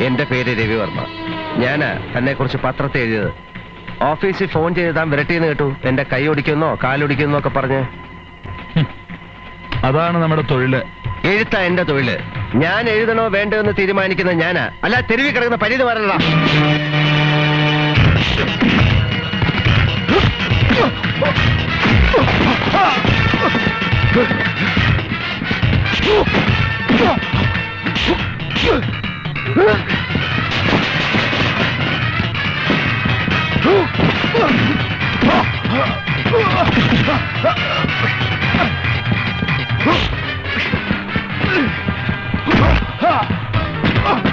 എന്റെ പേര് രവിവർമ്മ. ഞാൻ തന്നെ കുറിച്ച് പത്രത്തിൽ എഴുതിയത്. ഓഫീസിൽ ഫോൺ ചെയ്ത് താൻ വിരട്ടിയെന്ന് കേട്ടു. എന്റെ കൈ ഒടിക്കുന്നോ കാലൊടിക്കുന്നോ ഒക്കെ പറഞ്ഞ്. അതാണ് നമ്മുടെ തൊഴിൽ. എഴുത്ത എന്റെ തൊഴിൽ. ഞാൻ എഴുതണോ വേണ്ടോ എന്ന് തീരുമാനിക്കുന്ന ഞാനാ. അല്ല തെരുവിൽ കിടക്കുന്ന പരിധി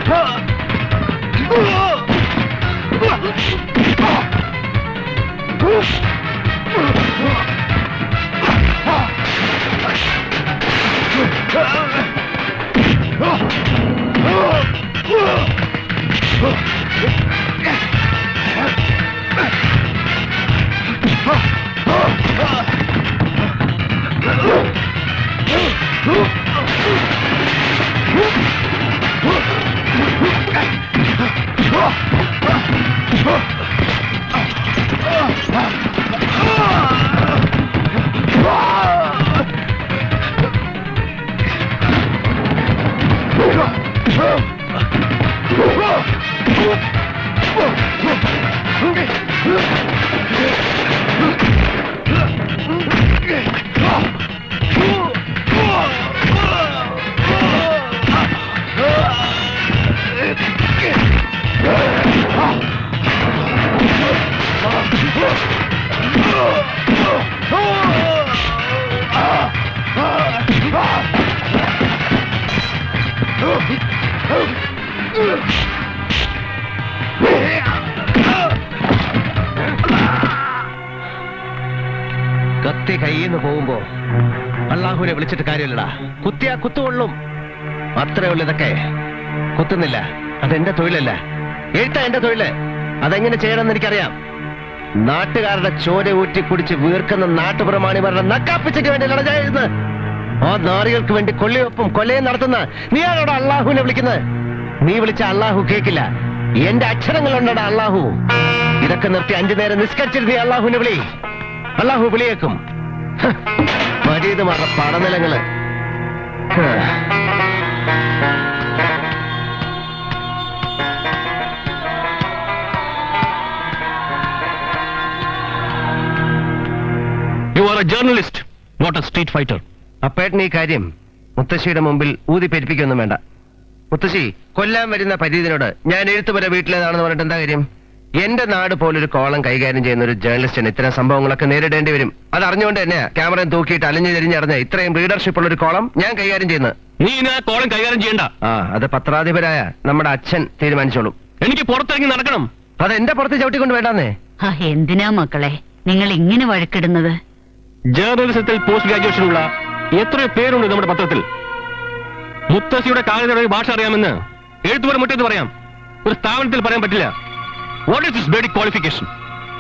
Huh! Oh! അള്ളാഹുവിനെ വിളിച്ചിട്ട് കാര്യമില്ലടാ. കുത്തിയാ കുത്തുകൊള്ളും. അത്രേ ഉള്ളു ഇതൊക്കെ. കുത്തുന്നില്ല. അതെന്റെ തൊഴിലല്ല. എഴുത്താ എന്റെ തൊഴിൽ. അതെങ്ങനെ ചെയ്യണമെന്ന് എനിക്കറിയാം. നാട്ടുകാരുടെ ചോര ഊറ്റി കുടിച്ച് വീർക്കുന്ന നാട്ടുപ്രമാണിമാരുടെ നക്കാപ്പിച്ചയ്ക്ക് വേണ്ടി നടന്നത് ആ നാറികൾക്ക് വേണ്ടി കൊള്ളിയൊപ്പം കൊലയും നടത്തുന്ന നീ നീയാണോടാ അള്ളാഹുവിനെ വിളിക്കുന്നത്? നീ വിളിച്ച അള്ളാഹു കേക്കില്ല. എന്റെ അക്ഷരങ്ങളുണ്ടടാ അള്ളാഹു. ഇതൊക്കെ നിർത്തി അഞ്ചു നേരം നിസ്കരിച്ചിരുന്ന ഈ അള്ളാഹുവിനെ വിളി. അള്ളാഹു വിളിയേക്കും. ഹ്, മജീദുമാരുടെ പടനിലങ്ങൾ you are a journalist not a street fighter അപ്പേട്ടൻ ഈ കാര്യം മുത്തശ്ശിയുടെ മുമ്പിൽ ഊതി പെരുപ്പിക്കൊന്നും വേണ്ട. മുത്തശ്ശി കൊല്ലാൻ വരുന്ന പരീതിനോട് ഞാൻ എഴുത്തുപുര വീട്ടിലേതാണെന്ന് പറഞ്ഞിട്ട് എന്താ കാര്യം? എന്റെ നാട് പോലൊരു കോളം കൈകാര്യം ചെയ്യുന്ന ഒരു ജേർണലിസ്റ്റിന് ഇത്തരം സംഭവങ്ങളൊക്കെ നേരിടേണ്ടി വരും. അത് അറിഞ്ഞുകൊണ്ട് തന്നെ ക്യാമറയും തൂക്കിയിട്ട് അലഞ്ഞു തിരിഞ്ഞറിഞ്ഞ ഇത്രയും റീഡർഷിപ്പ് ഉള്ള ഒരു കോളം ഞാൻ കൈകാര്യം ചെയ്യുന്നത്. നീ ഇനി ആ കോളം കൈകാര്യം ചെയ്യണ്ട. ആ അത് പത്രാധിപരായ നമ്മുടെ അച്ഛൻ തീരുമാനിച്ചോളും. എനിക്ക് പുറത്തിറങ്ങി നടക്കണം. അത് എന്റെ പുറത്ത് ചവിട്ടിക്കൊണ്ട് വേണ്ടാന്നേ. ആ, എന്തിനാ മക്കളെ? നിങ്ങൾ ഇങ്ങനെ വഴക്കിടുന്നത്? ജേർണലിസത്തിൽ പോസ്റ്റ് ഗ്രാജുവേഷൻ ഉള്ള എത്രയോ പേരുണ്ട് നമ്മുടെ പത്രത്തിൽ. മുത്തശ്ശിയുടെ കാലത്തെ ഭാഷ അറിയാമെന്ന്. എഴുത്തുപോലെ മുറ്റത്ത് പറയാം. ഒരു സ്ഥാപനത്തിൽ പറയാൻ പറ്റില്ല. What is this basic qualification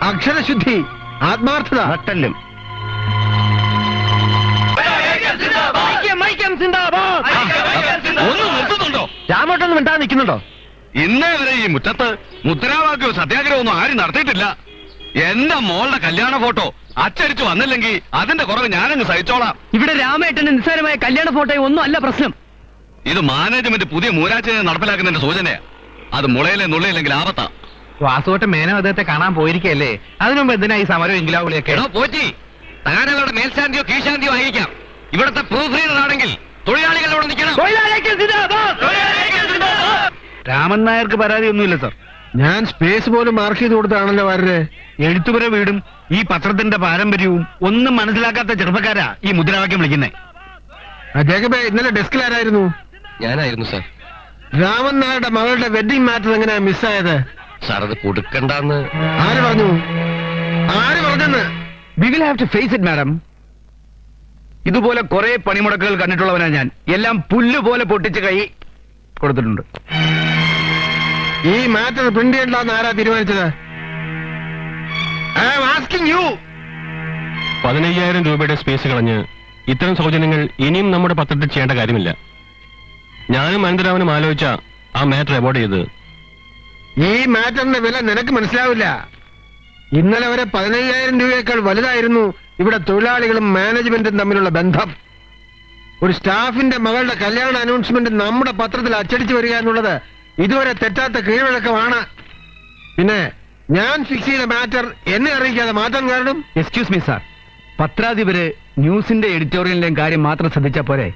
അക്ഷരശുദ്ധി ആത്മാർത്ഥത. നട്ടല്ലും. ഒന്ന് നിർത്തുന്നുണ്ടോ? രാമോട്ടൊന്നും മിണ്ടാ നിൽക്കുന്നുണ്ടോ? ഇന്നേ വരെ ഈ മുറ്റത്ത് മുദ്രാവാക്യവും സത്യാഗ്രഹം ഒന്നും ആരും നടത്തിയിട്ടില്ല. എന്റെ മോളുടെ കല്യാണ ഫോട്ടോ അച്ചടിച്ചു വന്നില്ലെങ്കിൽ അതിന്റെ കുറവ് ഞാനങ്ങ് സഹിച്ചോളാം. ഇവിടെ രാമേട്ടന് നിസ്സാരമായ കല്യാണ ഫോട്ടോ ഒന്നും അല്ല പ്രശ്നം. ഇത് മാനേജ്മെന്റ് പുതിയ മൂരാച്ചിനെ നടപ്പിലാക്കുന്നതിന്റെ സൂചനയാ. അത് മുളയിലെ നുള്ളയില്ലെങ്കിൽ ആപത്താ. വാസുവട്ട മേനോ അദ്ദേഹത്തെ കാണാൻ പോയിരിക്കല്ലേ അതിനുമുമ്പ് എന്തിനാ ഈ സമരം എങ്കിലാവുളിയൊക്കെ പോറ്റി. താനവരുടെ മേൽശാന്തിയോ കീഴ്ശാന്തിയോ ആയിരിക്കാം. ഇവിടുത്തെ പ്രൂഫ് റീഡർ ആണെങ്കിൽ തൊഴിലാളികളോട് നിൽക്കണം. രാമൻ നായർക്ക് പരാതിയൊന്നുമില്ല സർ. ഞാൻ സ്പേസ് പോലും മാർക്ക് ചെയ്ത് കൊടുത്താണല്ലോ വരരെ. എഴുത്തുപുര വീടും ഈ പത്രത്തിന്റെ പാരമ്പര്യവും ഒന്നും മനസ്സിലാക്കാത്ത ചെറുപ്പക്കാരാ ഈ മുദ്രാവാക്യം വിളിക്കുന്നേ. ജേക്കബേ ഇന്നലെ ഡെസ്കിൽ ആരായിരുന്നു? ഞാനായിരുന്നു സർ. രാമൻ നായരുടെ മകളുടെ വെഡിങ് മാറ്റർ എങ്ങനെയാ മിസ്സായത് സാർ അത് കൊടുക്കണ്ടെന്ന്. ആര് പറഞ്ഞു? ആര് പറഞ്ഞെന്ന്? We will have to face it madam ഇതുപോലെ കുറെ പണിമുടക്കുകൾ കണ്ടിട്ടുള്ളവനാ ഞാൻ. എല്ലാം പുല്ല് പോലെ പൊട്ടിച്ച് കൈ കൊടുത്തിട്ടുണ്ട്. ഈ മാറ്റർ പ്രിന്റ് ചെയ്യണ്ടെന്ന് ആരാ തീരുമാനിച്ചത്? പതിനയ്യായിരം രൂപയുടെ സ്പേസ് കളഞ്ഞ് ഇത്തരം സൗജന്യങ്ങൾ ഇനിയും നമ്മുടെ പത്രത്തിൽ ചെയ്യേണ്ട കാര്യമില്ല. ഞാനും അനന്തരാമനും ആലോചിച്ച ആ മാറ്റർ അവോർഡ് ചെയ്ത് ഈ മാറ്ററിന്റെ വില നിനക്ക് മനസ്സിലാവില്ല. ഇന്നലെ വരെ പതിനയ്യായിരം രൂപയേക്കാൾ വലുതായിരുന്നു ഇവിടെ തൊഴിലാളികളും മാനേജ്മെന്റും തമ്മിലുള്ള ബന്ധം. ഒരു സ്റ്റാഫിന്റെ മകളുടെ കല്യാണ അനൗൺസ്മെന്റ് നമ്മുടെ പത്രത്തിൽ അച്ചടിച്ചു വരിക എന്നുള്ളത് ഇതുവരെ തെറ്റാത്ത കീഴ്വഴക്കമാണ്. പിന്നെ ഞാൻ ഫിക്സ് ചെയ്ത മാറ്റർ എന്നെ അറിയിക്കാതെ മാറ്റാൻ കാരണം? എക്സ്ക്യൂസ് മീ സാർ പത്രാധിപര് ന്യൂസിന്റെ എഡിറ്റോറിയലിലെയും കാര്യം മാത്രം ശ്രദ്ധിച്ചാൽ പോരെ?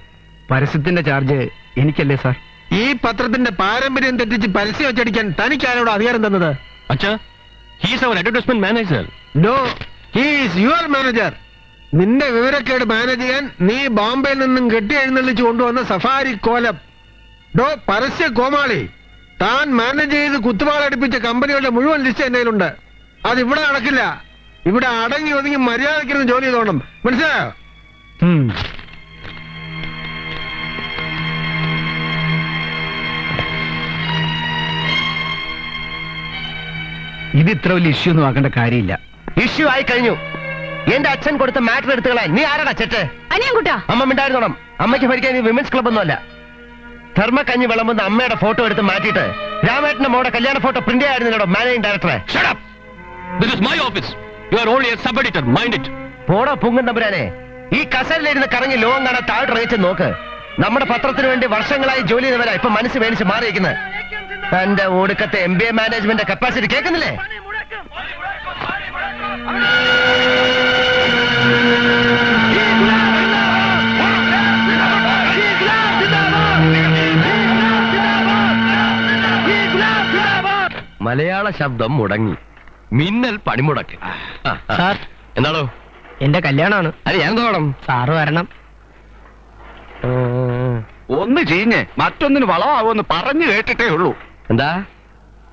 പരസ്യത്തിന്റെ ചാർജ് എനിക്കല്ലേ സാർ ഈ പത്രത്തിന്റെ പാരമ്പര്യം തെറ്റിച്ച് പരസ്യം തനിക്ക് തനിക്കാരോട് അധികാരം തന്നത്? അച്ഛാ he's our advertisement manager no he's your manager നിന്റെ വിവരക്കേട് മാനേജ് ചെയ്യാൻ നീ ബോംബെയിൽ നിന്നും കെട്ടി എഴുന്നള്ളിച്ചു കൊണ്ടുവന്ന സഫാരി കോലം. ഡോ പരസ്യ കോമാളി താൻ മാനേജ് ചെയ്ത് കുത്തുവാളടിപ്പിച്ച കമ്പനികളുടെ മുഴുവൻ ലിസ്റ്റ് എന്റെ കയ്യിലുണ്ട്. അത് ഇവിടെ നടക്കില്ല. ഇവിടെ അടങ്ങി ഒതുങ്ങി മര്യാദയ്ക്കിരുന്ന് ജോലി ചെയ്തോണം. മനസ്സിലായോ? ഇത് ഇത്ര വലിയ ഇഷ്യൂ ഒന്നും ആക്കേണ്ട കാര്യമില്ല. ഇഷ്യൂ ആയി കഴിഞ്ഞു. എന്റെ അച്ഛൻ കൊടുത്ത മാറ്റർ എടുത്തുകളെ നീ ആരാടാ ചെറ്റ്? അനിയൻകുട്ടാ. അമ്മ മിണ്ടായിരുന്നോണം അമ്മയ്ക്ക് ഭരിക്കാൻ ഈ വിമൻസ് ക്ലബ് ഒന്നുമല്ല. ധർമ്മക്കഞ്ഞി വിളമ്പുന്ന അമ്മയുടെ ഫോട്ടോ എടുത്ത് മാറ്റിയിട്ട് രാമേട്ടന്റെ മോടെ കല്യാണ ഫോട്ടോ പ്രിന്റ് ആയിരുന്നല്ലോ മാനേജിംഗ് ഡയറക്ടറെ Shut up! This is my office. You are only a sub-editor. Mind it. പോടാ പുങ്ങൻ തമ്പുരാനെ ഈ കസലിലിരുന്ന് കറങ്ങി ലോകം കാണാൻ താഴോട്ടിറങ്ങിച്ച് നോക്ക്. നമ്മുടെ പത്രത്തിന് വേണ്ടി വർഷങ്ങളായി ജോലി ചെയ്തവരാ ഇപ്പൊ മനസ്സ് മേടിച്ച് മാറിയിരിക്കുന്നത്. തന്റെ ഒടുക്കത്തെ M B A management capacity കേൾക്കുന്നില്ലേ? മലയാള ശബ്ദം മുടങ്ങി. മിന്നൽ പണിമുടക്ക്. സാർ. എന്താണോ? എന്റെ കല്യാണമാണ്. അത് ഞാൻ തോണം സാറ് വരണം. ഒന്ന് ചീഞ്ഞ് മറ്റൊന്നിന് വളമാവുമെന്ന് പറഞ്ഞു കേട്ടിട്ടേ ഉള്ളൂ. എന്താ?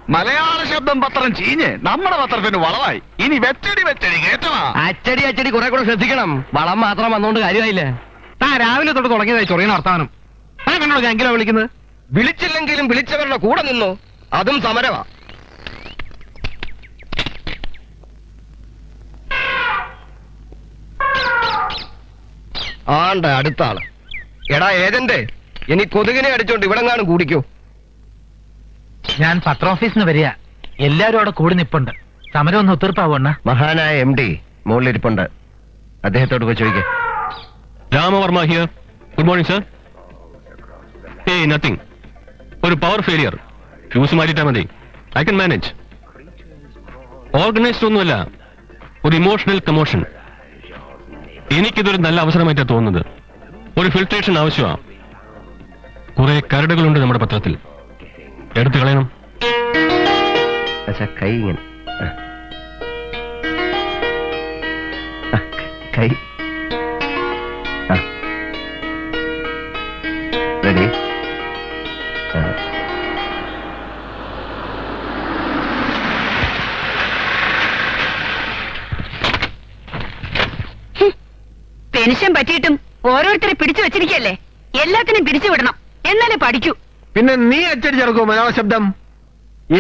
മലയാള ശബ്ദം പത്രം ചീഞ്ഞ് നമ്മുടെ പത്രത്തിന് വളമായി ഇനി വെച്ചടി വെച്ചടി കേട്ടവാ. അച്ചടി അച്ചടി കുറെ കൂടെ ശ്രദ്ധിക്കണം. വളം മാത്രം വന്നുകൊണ്ട് കാര്യമായില്ല? താ രാവിലെ തൊട്ട് തുടങ്ങിയതായി ചൊറിയണ വർത്താനം. താൻ കണ്ടോ ഞാൻ എങ്കിലാ വിളിക്കുന്നത്? വിളിച്ചില്ലെങ്കിലും വിളിച്ചവരുടെ കൂടെ നിന്നു? അതും സമരമാ ആണ്ട അടുത്താണ് എടാ ഏജന്റ്. ഇനി കൊതുകിനെ അടിച്ചോണ്ട് ഇവിടെങ്ങാനും കൂടിക്കോ? ഞാൻ പത്ര ഓഫീസിന് വരിക. എല്ലാരും അവിടെ കൂടി നിപ്പുണ്ട്. സമരം ഒന്ന് ഒത്തീർപ്പാവണ്ണ മഹാനായ എം ഡി മുകളിലിരിപ്പുണ്ട്. അദ്ദേഹത്തോട് പോയി ചോദിക്കേ. Ramavarma here good morning sir ഏയ് നത്തിങ് ഒരു പവർ ഫെയിലിയർ ഫ്യൂസ് മാറ്റിട്ടാ മതി. ഐ കൻ മാനേജ് ഓർഗനൈസ്ഡ് ഒന്നുമല്ല. ഒരു ഇമോഷണൽ കമോഷൻ എനിക്കിതൊരു നല്ല അവസരമായിട്ടാണ് തോന്നുന്നത്. ഒരു ഫിൽട്രേഷൻ ആവശ്യമാണ് കുറെ കരടുകളുണ്ട് നമ്മുടെ പത്രത്തിൽ. എടുത്തു കളയണം. പക്ഷെ കൈ ഇങ്ങനെ. കൈ. റെഡി? പെൻഷൻ പറ്റിയിട്ടും ഓരോരുത്തരെ പിടിച്ചു വെച്ചിരിക്കല്ലേ? എല്ലാത്തിനും പിരിച്ചു വിടണം എന്നാലേ പഠിക്കൂ. പിന്നെ നീ അച്ചടിച്ചിറക്കൂ മലയാള ശബ്ദം?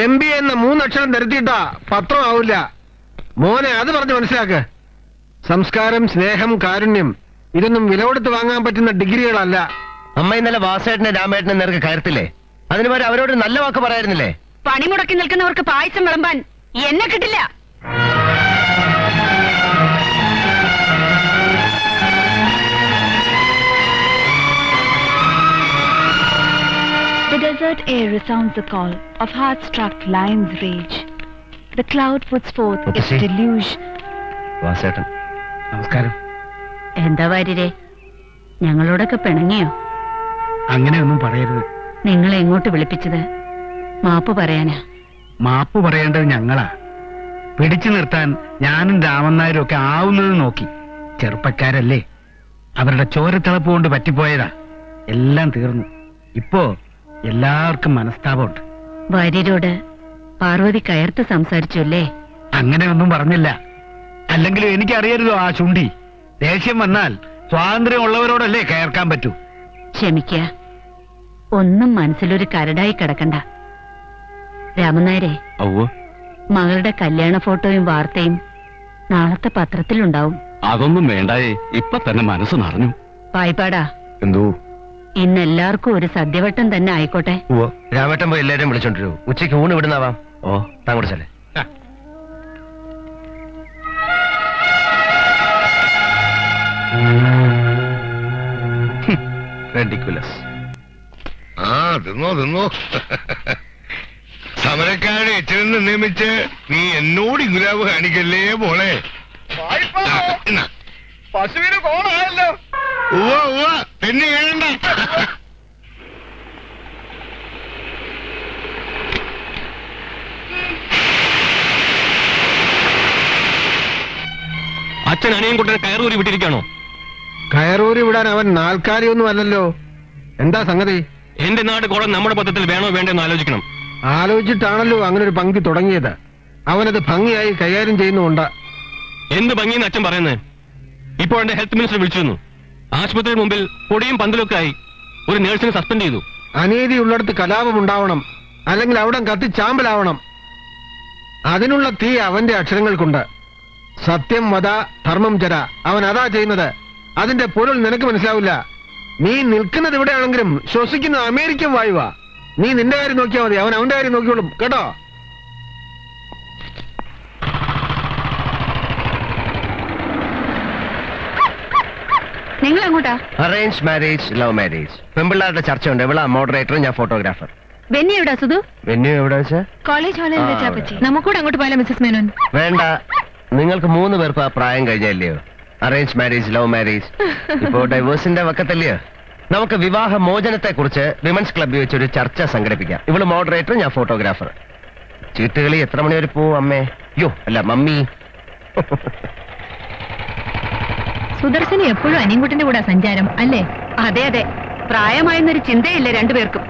എം ബി എന്ന മൂന്നക്ഷരം തരുത്തിയിട്ടാ പത്രം ആവില്ല. മോനെ അത് പറഞ്ഞ് മനസ്സിലാക്ക്. സംസ്കാരം സ്നേഹം കാരുണ്യം ഇതൊന്നും വില കൊടുത്ത് വാങ്ങാൻ പറ്റുന്ന ഡിഗ്രികളല്ല. അമ്മ ഇന്നലെ വാസേട്ടനെ രാമേട്ടനെ നേർക്ക് കയറത്തില്ലേ അതിനു പേര് അവരോട് നല്ല വാക്ക് പറയായിരുന്നില്ലേ? പണിമുടക്കി നിൽക്കുന്നവർക്ക് പായസം വിളമ്പാൻ എന്നെ കിട്ടില്ല. Desert air resounds the call of heart-struck lion's rage. The cloud puts forth its deluge. വാസേട്ടൻ നമസ്കാരം. എന്താ വാര്യരെ? ഞങ്ങളോടൊക്കെ പിണങ്ങിയോ? അങ്ങനെയൊന്നും പറയരുത്. നിങ്ങൾ എങ്ങോട്ട് വിളിപ്പിച്ചത്? മാപ്പ് പറയാനാ. മാപ്പ് പറയേണ്ടത് ഞങ്ങളാ. പിടിച്ചു നിർത്താൻ ഞാനും രാമനായരും ഒക്കെ ആവുന്നത് നോക്കി. ചെറുപ്പക്കാരല്ലേ. അവരുടെ ചോരത്തിളപ്പ് കൊണ്ട് പറ്റിപ്പോയതാ. എല്ലാം തീർന്നു. ഇപ്പോ എല്ലാവർക്കും മനസ്താപമുണ്ട്. വാര്യരോട് പാർവതി കയർത്ത് സംസാരിച്ചു അങ്ങനെ ഒന്നും പറഞ്ഞില്ല. അല്ലെങ്കിലും എനിക്കറിയരുതോ ആ ചുണ്ടി. ദേഷ്യം വന്നാൽ സ്വാതന്ത്ര്യമുള്ളവരോടല്ലേ കയർക്കാൻ പറ്റൂ. ക്ഷമിക്ക. ഒന്നും മനസ്സിലൊരു കരടായി കിടക്കണ്ട. രാമനായരെ മകളുടെ കല്യാണ ഫോട്ടോയും വാർത്തയും നാളത്തെ പത്രത്തിലുണ്ടാവും. അതൊന്നും വേണ്ടായേ. ഇപ്പൊ തന്നെ മനസ്സ് നിറഞ്ഞു. വായ്പാടാ. എന്തോ? ഇന്ന് എല്ലാവർക്കും ഒരു സദ്യവട്ടം തന്നെ ആയിക്കോട്ടെ. രാവട്ടം പോയി എല്ലാവരും വിളിച്ചോണ്ടിരൂ. ഉച്ചയ്ക്ക് ഊണ് ഇവിടുന്നാവാം. ഓ. താങ്കോട് ചെല്ലേ. റെഡിക്കുലസ്. ആ തിന്നോ തിന്നോ. സമരക്കാരെ എച്ചിരുന്ന് നിയമിച്ച് നീ എന്നോട് ഇങ്ങുലാവ് കാണിക്കല്ലേ മോളെ? പശുവിന് കോണായല്ലോ. ഉവ്വ പെണ്ണ് അച്ഛൻ അനിയും കുട്ടനെ കയറൂരി വിട്ടിരിക്കാണോ കയറൂരി വിടാൻ അവൻ നാൽക്കാലിയൊന്നും അല്ലല്ലോ. എന്താ സംഗതി? എന്റെ നാട് കോളം നമ്മുടെ പദ്ധത്തിൽ വേണോ വേണ്ടെന്ന് ആലോചിക്കണം. ആലോചിച്ചിട്ടാണല്ലോ അങ്ങനെ ഒരു പങ്കി തുടങ്ങിയത്. അവനത് ഭംഗിയായി കൈകാര്യം ചെയ്യുന്നുണ്ട് എന്ത് ഭംഗിയെന്ന് അച്ഛൻ പറയുന്നത്? ഇപ്പോൾ എന്റെ ഹെൽത്ത് മിനിസ്റ്റർ വിളിച്ചിരുന്നു. ആശുപത്രിയുടെ മുമ്പിൽ പൊടിയും പന്തലൊക്കെ ആയി ഒരു നേഴ്സിനെ സസ്പെൻഡ് ചെയ്തു. അനീതി ഉള്ളിടത്ത് കലാപം ഉണ്ടാവണം. അല്ലെങ്കിൽ അവിടെ കത്തി ചാമ്പലാവണം. അതിനുള്ള തീ അവന്റെ അക്ഷരങ്ങൾക്കുണ്ട്. സത്യം വധ ധർമ്മം ചര അവൻ അതാ ചെയ്യുന്നത്. അതിന്റെ പൊരുൾ നിനക്ക് മനസ്സിലാവില്ല. നീ നിൽക്കുന്നത് ഇവിടെയാണെങ്കിലും ശ്വസിക്കുന്ന അമേരിക്കൻ വായുവാ. നീ നിന്റെ കാര്യം നോക്കിയാൽ മതി. അവൻ അവന്റെ കാര്യം നോക്കിയോളും കേട്ടോ? നിങ്ങൾ അങ്ങോട്ടാ അറേഞ്ച് മാരേജ് ലവ് മാരേജ് പെമ്പിള്ളാരുടെ ചർച്ചയുണ്ട്. എവിടാ മോഡറേറ്റർ ഞാൻ ഫോട്ടോഗ്രാഫർ വെന്നി എവിടാ സുധു? വെന്യൂ എവിടെ വെച്ചാ കോളേജ് ഹാളിൽ ആ, വെച്ചാ അവിടെ. പറ്റി നമുക്കൂടെ അങ്ങോട്ട് പോയാലോ മിസ്സസ് മേനോൻ? വേണ്ട. നിങ്ങൾക്ക് മൂന്ന് പേർക്ക് ആ പ്രായം കഴിഞ്ഞല്ലയോ അറേഞ്ച് മാരേജ് ലവ് മാരേജ് ഇപ്പോ ഡൈവേഴ്സിന്റെ വക്കത്തല്ലയോ? നമുക്ക് വിവാഹ മോചനത്തെ കുറിച്ച് വിമൻസ് ക്ലബ്ബിൽ വെച്ച് ഒരു ചർച്ച സംഘടിപ്പിക്കാം. ഇവൾ മോഡറേറ്റർ ഞാൻ ഫോട്ടോഗ്രാഫർ ചീട്ടുകളി എത്ര മണി വരെ പോവും അമ്മേ? യോ അല്ല മമ്മി. സുദർശന് എപ്പോഴും അനിയൻകുട്ടിന്റെ കൂടെ സഞ്ചാരം അല്ലേ? അതെ അതെ. പ്രായമായെന്നൊരു ചിന്തയില്ല രണ്ടുപേർക്കും.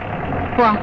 പോവാം